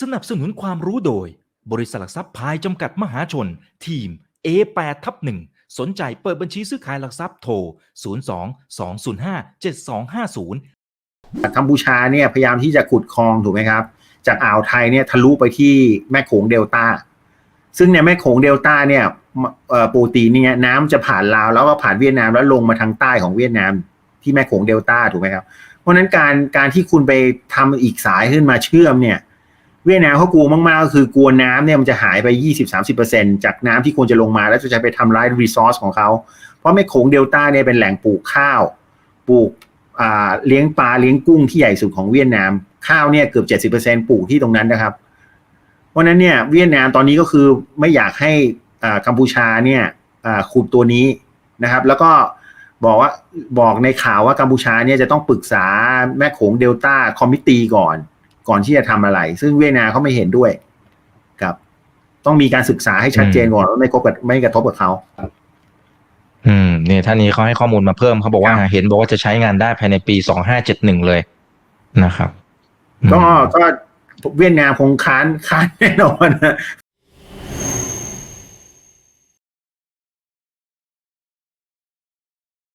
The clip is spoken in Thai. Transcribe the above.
สนับสนุนความรู้โดย บริษัทหลักทรัพย์พายจำกัดมหาชน ทีม A8 ทับ1สนใจเปิดบัญชีซื้อขายหลักทรัพย์โทร 02 205 7250 กัมพูชาเนี่ยพยายามที่จะขุดคลองถูกไหมครับ จากอ่าวไทยเนี่ยทะลุไปที่แม่โขงเดลต้า ซึ่งในแม่โขงเดลต้าเนี่ยปกติเนี่ยน้ำจะผ่านลาวแล้วก็ผ่านเวียดนามแล้วลงมาทางใต้ของเวียดนามที่แม่โขงเดลต้าถูกไหมครับ เพราะฉะนั้นการการที่คุณไปทำอีกสายขึ้นมาเชื่อมเนี่ย เวียดนามเขากลัวมากๆก็คือกลัวน้ำเนี่ยมันจะหายไป 20-30%จากน้ำที่ควรจะลงมา แล้วจะไปทำร้ายรีซอสของเขา เพราะแม่โขงเดลต้าเนี่ยเป็นแหล่งปลูกข้าว ปลูกเลี้ยงปลาเลี้ยงกุ้งที่ใหญ่สุดของเวียดนาม ข้าวเนี่ยเกือบเจ็ดสิบเปลูกที่ตรงนั้นนะครับ เพราะนั้นเนี่ยเวียดนามตอนนี้ก็คือไม่อยากให้กัมพูชาเนี่ยขุดตัวนี้นะครับ แล้วก็บอกว่าบอกในข่าวว่ากัมพูชาเนี่ยจะต้องปรึกษาแม่โขงเดลต้าคอมมิตี้ก่อน ก่อนที่จะทำอะไร ซึ่งเวียดนามเขาไม่เห็นด้วยครับ ต้องมีการศึกษาให้ชัดเจนก่อนว่าไม่กระทบกับไม่กระทบกับเขาอืมเนี่ยท่านนี้เขาให้ข้อมูลมาเพิ่มเขาบอกว่าเห็นบอกว่าจะใช้งานได้ภายในปีสองห้าเจ็ดหนึ่งเลยนะครับ ก็ก็เวียดนามคงค้านค้านแน่นอนนะ